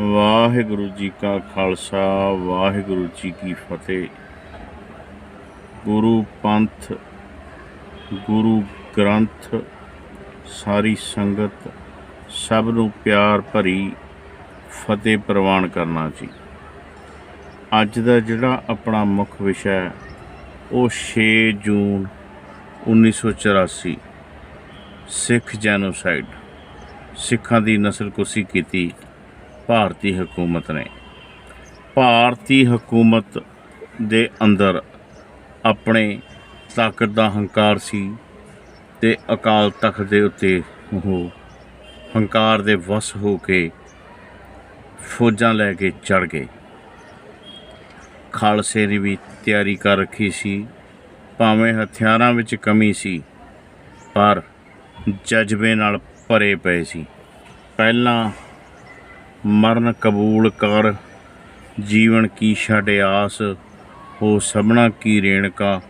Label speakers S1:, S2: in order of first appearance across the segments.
S1: ਵਾਹਿਗੁਰੂ ਜੀ ਕਾ ਖਾਲਸਾ, ਵਾਹਿਗੁਰੂ ਜੀ ਕੀ ਫਤਿਹ। ਗੁਰੂ ਪੰਥ, ਗੁਰੂ ਗ੍ਰੰਥ, ਸਾਰੀ ਸੰਗਤ, ਸਭ ਨੂੰ ਪਿਆਰ ਭਰੀ ਫਤਿਹ ਪ੍ਰਵਾਨ ਕਰਨਾ ਜੀ। ਅੱਜ ਦਾ ਜਿਹੜਾ ਆਪਣਾ ਮੁੱਖ ਵਿਸ਼ਾ ਹੈ, ਉਹ 6 ਜੂਨ 1984 ਸਿੱਖ ਜੈਨੋਸਾਈਡ, ਸਿੱਖਾਂ ਦੀ ਨਸਲਕੁਸ਼ੀ ਕੀਤੀ ਭਾਰਤੀ ਹਕੂਮਤ ਨੇ। ਭਾਰਤੀ ਹਕੂਮਤ ਦੇ ਅੰਦਰ ਆਪਣੇ ਤਾਕਤ ਦਾ ਹੰਕਾਰ ਸੀ ਤੇ ਅਕਾਲ ਤਖਤ ਦੇ ਉੱਤੇ ਉਹ ਹੰਕਾਰ ਦੇ ਵਸ ਹੋ ਕੇ ਫੌਜਾਂ ਲੈ ਕੇ ਚੜ ਗਏ। ਖਾਲਸੇ ਦੀ ਵੀ ਤਿਆਰੀ ਕਰ ਰੱਖੀ ਸੀ, ਭਾਵੇਂ ਹਥਿਆਰਾਂ ਵਿੱਚ ਕਮੀ ਸੀ, ਪਰ ਜਜ਼ਬੇ ਨਾਲ ਭਰੇ ਪਏ ਸੀ। ਪਹਿਲਾਂ ਮਰਨ ਕਬੂਲ ਕਰ, ਜੀਵਨ ਕੀ ਛੱਡ ਆਸ, ਹੋ ਸਭਨਾ ਕੀ ਰੇਣਕਾ,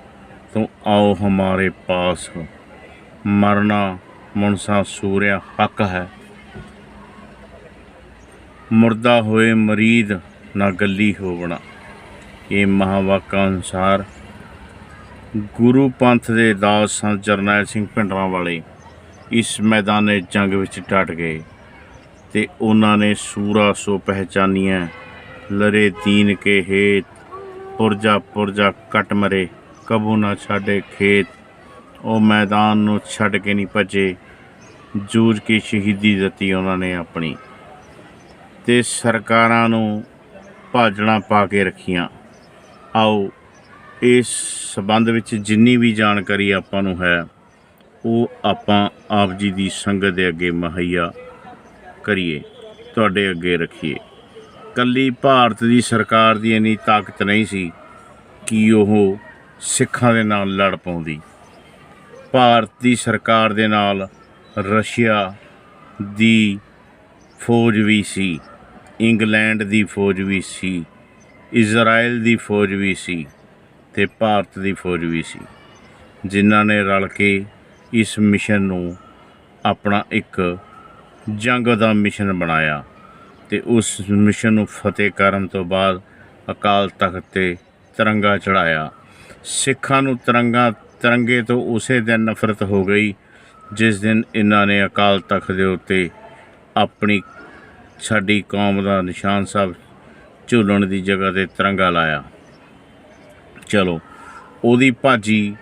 S1: ਤੂੰ ਆਓ ਹਮਾਰੇ ਪਾਸ। ਮਰਨਾ ਮਨਸਾ ਸੂਰਿਆ ਹੱਕ ਹੈ। ਮੁਰਦਾ ਹੋਏ ਮਰੀਦ ਨਾ ਗੱਲੀ ਹੋਵਣਾ। ਇਹ ਮਹਾਵਾਕਾਂ ਅਨੁਸਾਰ ਗੁਰੂ ਪੰਥ ਦੇ ਦਾਸ ਸੰਤ ਜਰਨੈਲ ਸਿੰਘ ਭਿੰਡਰਾਂ ਵਾਲੇ ਇਸ ਮੈਦਾਨੇ ਜੰਗ ਵਿੱਚ ਡਟ ਗਏ। ਤੇ ਉਹਨਾਂ ਨੇ ਸੂਰਾ ਸੋ ਪਹਿਚਾਨੀਆਂ ਲਰੇ ਤੀਨ ਕੇ ਹੇਤ, ਪੁਰਜਾ ਪੁਰਜਾ ਕਟ ਮਰੇ, ਕਬੂ ਨਾ ਛਾੜੇ ਖੇਤ। ਉਹ ਮੈਦਾਨ ਨੂੰ ਛੱਡ ਕੇ ਨਹੀਂ ਭੱਜੇ, ਜੂਝ ਕੇ ਸ਼ਹੀਦੀ ਦਿੱਤੀ ਉਹਨਾਂ ਨੇ ਆਪਣੀ। ਤੇ ਸਰਕਾਰਾਂ ਨੂੰ ਭਾਜਣਾ ਪਾ ਕੇ ਰੱਖੀਆਂ। ਆਓ, ਇਸ ਸਬੰਧ ਵਿੱਚ ਜਿੰਨੀ ਵੀ ਜਾਣਕਾਰੀ ਆਪਾਂ ਨੂੰ ਹੈ, ਉਹ ਆਪਾਂ ਆਪ ਜੀ ਦੀ ਸੰਗਤ ਦੇ ਅੱਗੇ ਮੁਹੱਈਆ ਕਰੀਏ, ਤੁਹਾਡੇ ਅੱਗੇ ਰੱਖੀਏ। ਕੱਲੀ ਭਾਰਤ ਦੀ ਸਰਕਾਰ ਦੀ ਇੰਨੀ ਤਾਕਤ ਨਹੀਂ ਸੀ ਕਿ ਉਹ ਸਿੱਖਾਂ ਦੇ ਨਾਲ ਲੜ ਪਾਉਂਦੀ। ਭਾਰਤ ਦੀ ਸਰਕਾਰ ਦੇ ਨਾਲ ਰਸ਼ੀਆ ਦੀ ਫੌਜ ਵੀ ਸੀ, ਇੰਗਲੈਂਡ ਦੀ ਫੌਜ ਵੀ ਸੀ ਇਜ਼ਰਾਈਲ ਦੀ ਫੌਜ ਵੀ ਸੀ ਤੇ ਭਾਰਤ ਦੀ ਫੌਜ ਵੀ ਸੀ। ਜਿਨ੍ਹਾਂ ਨੇ ਰਲ ਕੇ ਇਸ ਮਿਸ਼ਨ ਨੂੰ ਆਪਣਾ ਇੱਕ ਜੰਗ ਦਾ ਮਿਸ਼ਨ ਬਣਾਇਆ ਤੇ ਉਸ ਮਿਸ਼ਨ ਨੂੰ ਫਤਿਹ ਕਰਨ ਤੋਂ ਬਾਅਦ ਅਕਾਲ ਤਖਤ ਤੇ ਤਿਰੰਗਾ ਚੜਾਇਆ ਸਿੱਖਾਂ ਨੂੰ ਤਿਰੰਗਾ, ਤਿਰੰਗੇ ਤੋਂ ਉਸੇ ਦਿਨ ਨਫ਼ਰਤ ਹੋ ਗਈ, ਜਿਸ ਦਿਨ ਇਹਨਾਂ ਨੇ ਅਕਾਲ ਤਖਤ ਦੇ ਉੱਤੇ ਆਪਣੀ ਸਾਡੀ ਕੌਮ ਦਾ ਨਿਸ਼ਾਨ ਸਾਹਿਬ ਝੂਲਣ ਦੀ ਜਗ੍ਹਾ ਤੇ ਤਿਰੰਗਾ ਲਾਇਆ। ਚਲੋ, ਉਹਦੀ ਭਾਜੀ